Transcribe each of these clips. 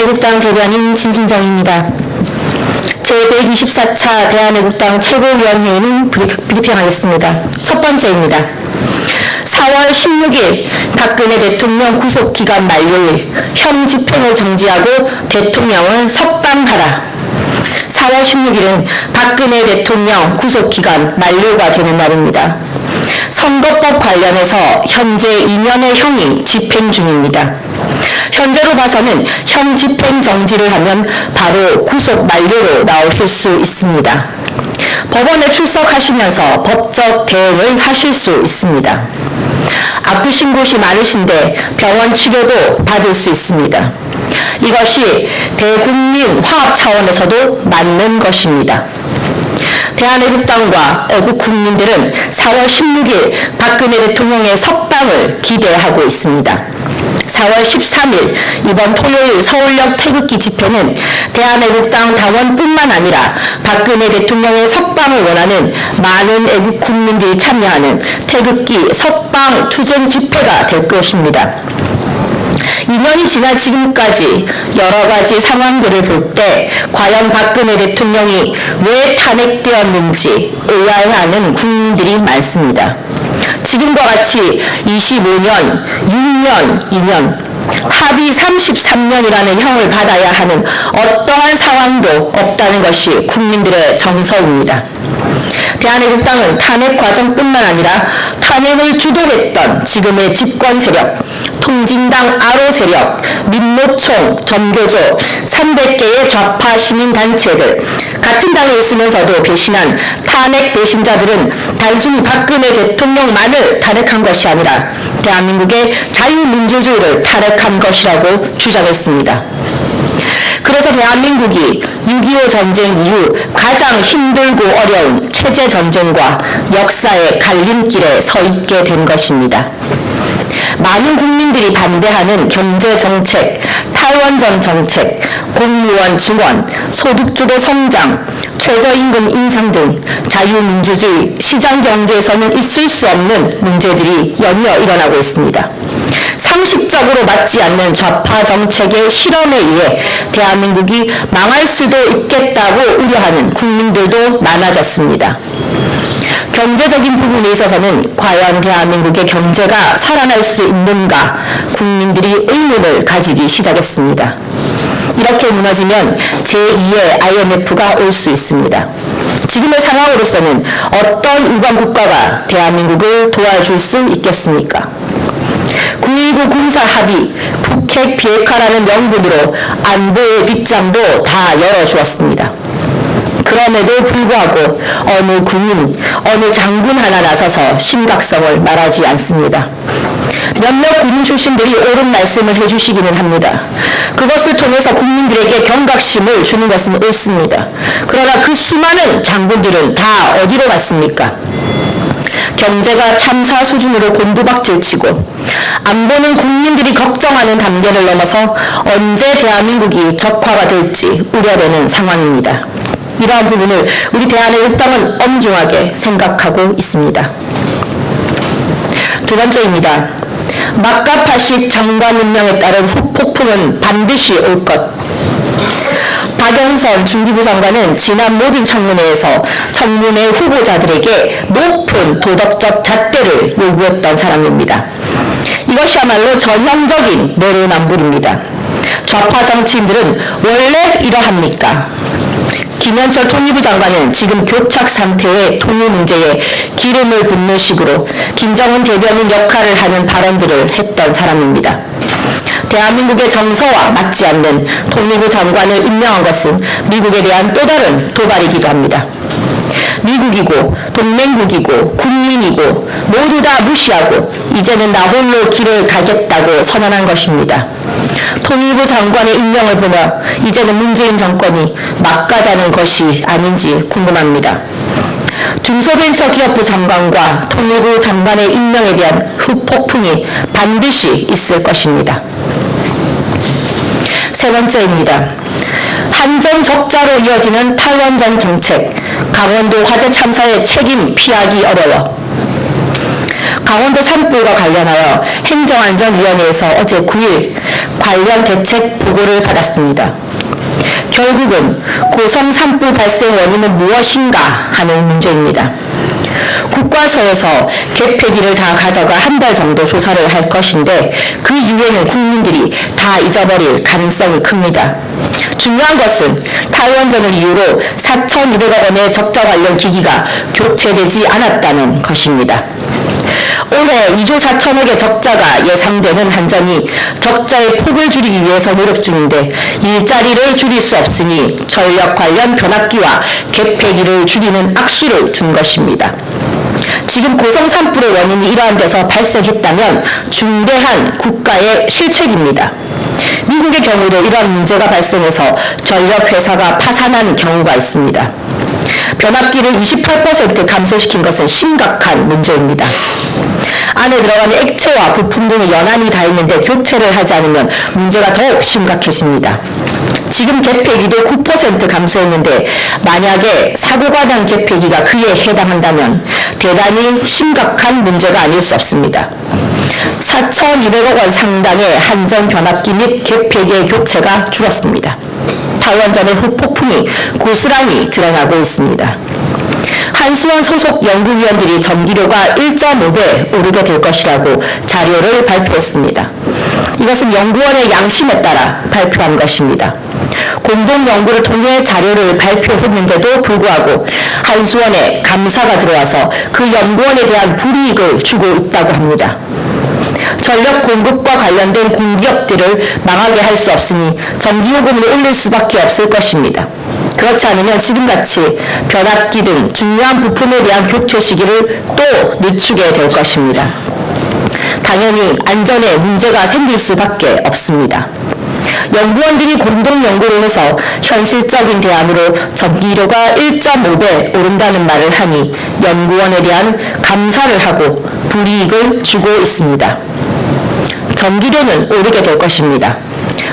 대한애국당 대변인 진순정입니다. 제124차 대한애국당 최고위원회의는 브리- 브리핑하겠습니다. 첫 번째입니다. 4월 16일 박근혜 대통령 구속기간 만료일 형 집행을 정지하고 대통령을 석방하라. 4월 16일은 박근혜 대통령 구속기간 만료가 되는 날입니다. 선거법 관련해서 현재 2년의 형이 집행 중입니다. 현재로 봐서는 형 집행 정지를 하면 바로 구속 만료로 나오실 수 있습니다. 법원에 출석하시면서 법적 대응을 하실 수 있습니다. 아프신 곳이 많으신데 병원 치료도 받을 수 있습니다. 이것이 대국민 화합 차원에서도 맞는 것입니다. 대한애국 당과 애국 국민들은 4월 16일 박근혜 대통령의 석방을 기대하고 있습니다. 4월 13일 이번 토요일 서울역 태극기 집회는 대한애국당 당원뿐만 아니라 박근혜 대통령의 석방을 원하는 많은 애국 국민들이 참여하는 태극기 석방 투쟁 집회가 될 것입니다. 2년이 지난 지금까지 여러 가지 상황들을 볼 때 과연 박근혜 대통령이 왜 탄핵되었는지 의아해하는 국민들이 많습니다. 지금과 같이 25년, 6년, 2년, 합의 33년이라는 형을 받아야 하는 어떠한 상황도 없다는 것이 국민들의 정서입니다. 대한애국당은 탄핵 과정뿐만 아니라 탄핵을 주도했던 지금의 집권 세력, 통진당 아로 세력, 민노총, 전교조, 300개의 좌파 시민단체들, 같은 당에 있으면서도 배신한 탄핵 배신자들은 단순히 박근혜 대통령만을 탄핵한 것이 아니라 대한민국의 자유민주주의를 탄핵한 것이라고 주장했습니다. 그래서 대한민국이 6.25 전쟁 이후 가장 힘들고 어려운 체제 전쟁과 역사의 갈림길에 서 있게 된 것입니다. 많은 국민들이 반대하는 경제 정책, 탈원전 정책, 공무원 증원, 소득주도 성장, 최저임금 인상 등 자유민주주의, 시장 경제에서는 있을 수 없는 문제들이 연이어 일어나고 있습니다. 상식적으로 맞지 않는 좌파 정책의 실험에 의해 대한민국이 망할 수도 있겠다고 우려하는 국민들도 많아졌습니다. 경제적인 부분에 있어서는 과연 대한민국의 경제가 살아날 수 있는가 국민들이 의문을 가지기 시작했습니다. 이렇게 무너지면 제2의 IMF가 올 수 있습니다. 지금의 상황으로서는 어떤 일반 국가가 대한민국을 도와줄 수 있겠습니까? 9.19 군사 합의, 북핵 비핵화라는 명분으로 안보의 빗장도 다 열어주었습니다. 그럼에도 불구하고 어느 군인, 어느 장군 하나 나서서 심각성을 말하지 않습니다. 몇몇 군인 출신들이 옳은 말씀을 해주시기는 합니다. 그것을 통해서 국민들에게 경각심을 주는 것은 옳습니다. 그러나 그 수많은 장군들은 다 어디로 갔습니까? 경제가 참사 수준으로 곤두박질 치고 안보는 국민들이 걱정하는 단계를 넘어서 언제 대한민국이 적화가 될지 우려되는 상황입니다. 이러한 부분을 우리 대한애국당은 엄중하게 생각하고 있습니다. 두 번째입니다. 막가파식 장관 운명에 따른 후폭풍은 반드시 올 것. 박영선 중기부 장관은 지난 모든 청문회에서 청문회 후보자들에게 높은 도덕적 잣대를 요구했던 사람입니다. 이것이야말로 전형적인 내로남불입니다. 좌파 정치인들은 원래 이러합니까? 김현철 통일부 장관은 지금 교착 상태의 통일 문제에 기름을 붓는 식으로 김정은 대변인 역할을 하는 발언들을 했던 사람입니다. 대한민국의 정서와 맞지 않는 통일부 장관을 임명한 것은 미국에 대한 또 다른 도발이기도 합니다. 미국이고 동맹국이고 국민이고 모두 다 무시하고 이제는 나 홀로 길을 가겠다고 선언한 것입니다. 통일부 장관의 임명을 보며 이제는 문재인 정권이 막가자는 것이 아닌지 궁금합니다. 중소벤처기업부 장관과 통일부 장관의 임명에 대한 후폭풍이 반드시 있을 것입니다. 세 번째입니다. 한전 적자로 이어지는 탈원전 정책, 강원도 화재 참사의 책임 피하기 어려워. 강원도 산불과 관련하여 행정안전위원회에서 어제 9일 관련 대책 보고를 받았습니다. 결국은 고성 산불 발생 원인은 무엇인가 하는 문제입니다. 국과서에서 개폐기를 다 가져가 한 달 정도 조사를 할 것인데 그 이후에는 국민들이 다 잊어버릴 가능성이 큽니다. 중요한 것은 탈원전을 이유로 4,200억 원의 적자 관련 기기가 교체되지 않았다는 것입니다. 올해 2조 4천억의 적자가 예상되는 한전이 적자의 폭을 줄이기 위해서 노력 중인데 일자리를 줄일 수 없으니 전력 관련 변압기와 개폐기를 줄이는 악수를 둔 것입니다. 지금 고성 산불의 원인이 이러한 데서 발생했다면 중대한 국가의 실책입니다. 미국의 경우도 이러한 문제가 발생해서 전력회사가 파산한 경우가 있습니다. 변압기를 28% 감소시킨 것은 심각한 문제입니다. 안에 들어가는 액체와 부품 등이 연한이 다 있는데 교체를 하지 않으면 문제가 더욱 심각해집니다. 지금 개폐기도 9% 감소했는데 만약에 사고가 난 개폐기가 그에 해당한다면 대단히 심각한 문제가 아닐 수 없습니다. 4,200억 원 상당의 한전 변압기 및 개폐기의 교체가 줄었습니다. 탈원전의 후폭풍이 고스란히 드러나고 있습니다. 한수원 소속 연구위원들이 전기료가 1.5배 오르게 될 것이라고 자료를 발표했습니다. 이것은 연구원의 양심에 따라 발표한 것입니다. 공동 연구를 통해 자료를 발표했는데도 불구하고 한수원에 감사가 들어와서 그 연구원에 대한 불이익을 주고 있다고 합니다. 전력 공급과 관련된 공기업들을 망하게 할 수 없으니 전기요금을 올릴 수밖에 없을 것입니다. 그렇지 않으면 지금같이 변압기 등 중요한 부품에 대한 교체 시기를 또 늦추게 될 것입니다. 당연히 안전에 문제가 생길 수밖에 없습니다. 연구원들이 공동 연구를 해서 현실적인 대안으로 전기료가 1.5배 오른다는 말을 하니 연구원에 대한 감사를 하고 불이익을 주고 있습니다. 전기료는 오르게 될 것입니다.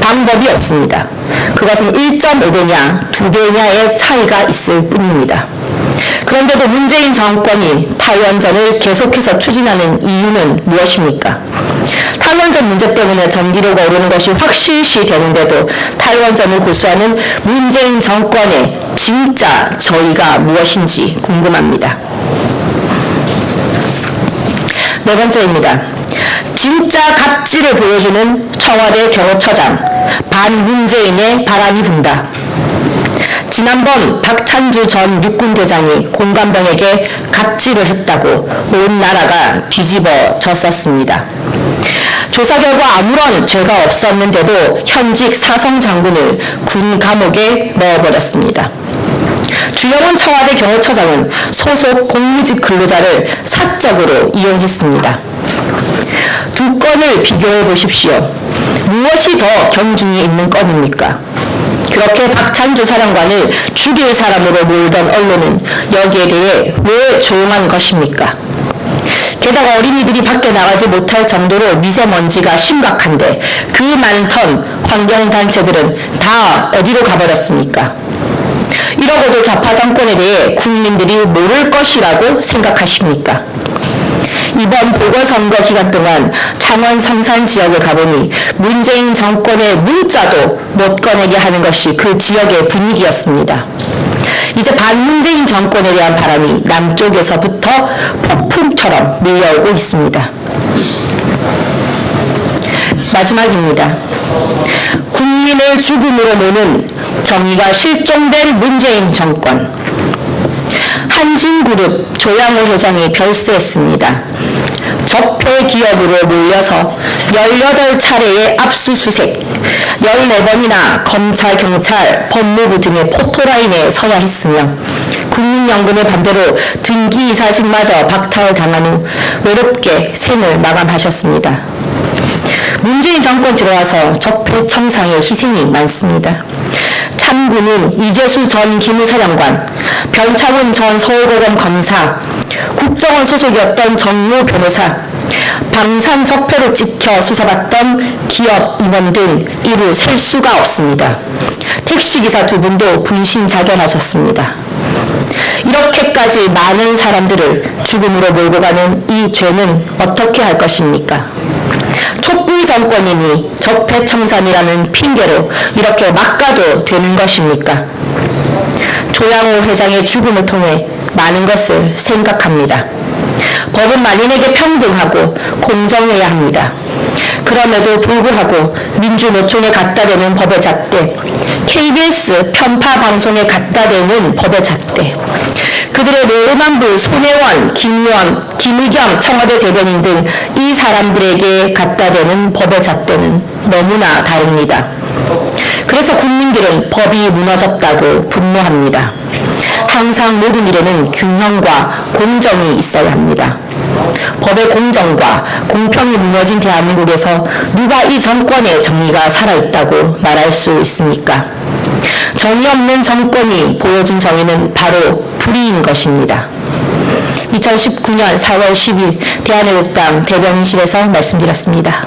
방법이 없습니다. 그것은 1.5배냐 2배냐의 차이가 있을 뿐입니다. 그런데도 문재인 정권이 탈원전을 계속해서 추진하는 이유는 무엇입니까? 탈원전 문제 때문에 전기료가 오르는 것이 확실시 되는데도 탈원전을 고수하는 문재인 정권의 진짜 저희가 무엇인지 궁금합니다. 네 번째입니다. 진짜 갑질을 보여주는 청와대 경호처장 반문재인의 바람이 분다. 지난번 박찬주 전 육군대장이 공감병에게 갑질을 했다고 온 나라가 뒤집어졌었습니다. 조사 결과 아무런 죄가 없었는데도 현직 사성 장군을 군 감옥에 넣어버렸습니다. 주영훈 청와대 경호처장은 소속 공무직 근로자를 사적으로 이용했습니다. 두 건을 비교해 보십시오. 무엇이 더 경중이 있는 건입니까? 그렇게 박찬주 사령관을 죽일 사람으로 몰던 언론은 여기에 대해 왜 조용한 것입니까? 게다가 어린이들이 밖에 나가지 못할 정도로 미세먼지가 심각한데 그 많던 환경단체들은 다 어디로 가버렸습니까? 이러고도 좌파 정권에 대해 국민들이 모를 것이라고 생각하십니까? 이번 보궐선거 기간 동안 창원 성산 지역에 가보니 문재인 정권의 문자도 못 꺼내게 하는 것이 그 지역의 분위기였습니다. 이제 반문재인 정권에 대한 바람이 남쪽에서부터 폭풍처럼 밀려오고 있습니다. 마지막입니다. 국민을 죽음으로 모는 정의가 실종된 문재인 정권. 한진그룹 조양호 회장이 별세했습니다. 적폐 기업으로 몰려서 18차례의 압수수색, 14번이나 검찰, 경찰, 법무부 등의 포토라인에 서야 했으며 국민연금의 반대로 등기이사직마저 박탈 당한 후 외롭게 생을 마감하셨습니다. 문재인 정권 들어와서 적폐 청상의 희생이 많습니다. 참군인 이재수 전 기무사령관, 변창훈 전 서울고검 검사, 국정원 소속이었던 정모 변호사, 방산 적폐로 찍혀 수사받던 기업 임원 등 이루 셀 수가 없습니다. 택시기사 두 분도 분신 자결하셨습니다. 이렇게까지 많은 사람들을 죽음으로 몰고 가는 이 죄는 어떻게 할 것입니까? 촛불 정권이니 적폐 청산이라는 핑계로 이렇게 막가도 되는 것입니까? 조양호 회장의 죽음을 통해 많은 것을 생각합니다. 법은 만인에게 평등하고 공정해야 합니다. 그럼에도 불구하고 민주노총에 갖다 대는 법의 잣대, KBS 편파 방송에 갖다 대는 법의 잣대, 그들의 내로남불 손혜원, 김유원, 김의겸 청와대 대변인 등 이 사람들에게 갖다 대는 법의 잣대는 너무나 다릅니다. 그래서 국민들은 법이 무너졌다고 분노합니다. 항상 모든 일에는 균형과 공정이 있어야 합니다. 법의 공정과 공평이 무너진 대한민국에서 누가 이 정권의 정의가 살아있다고 말할 수 있습니까? 정의 없는 정권이 보여준 정의는 바로 불의인 것입니다. 2019년 4월 10일 대한애국당 대변인실에서 말씀드렸습니다.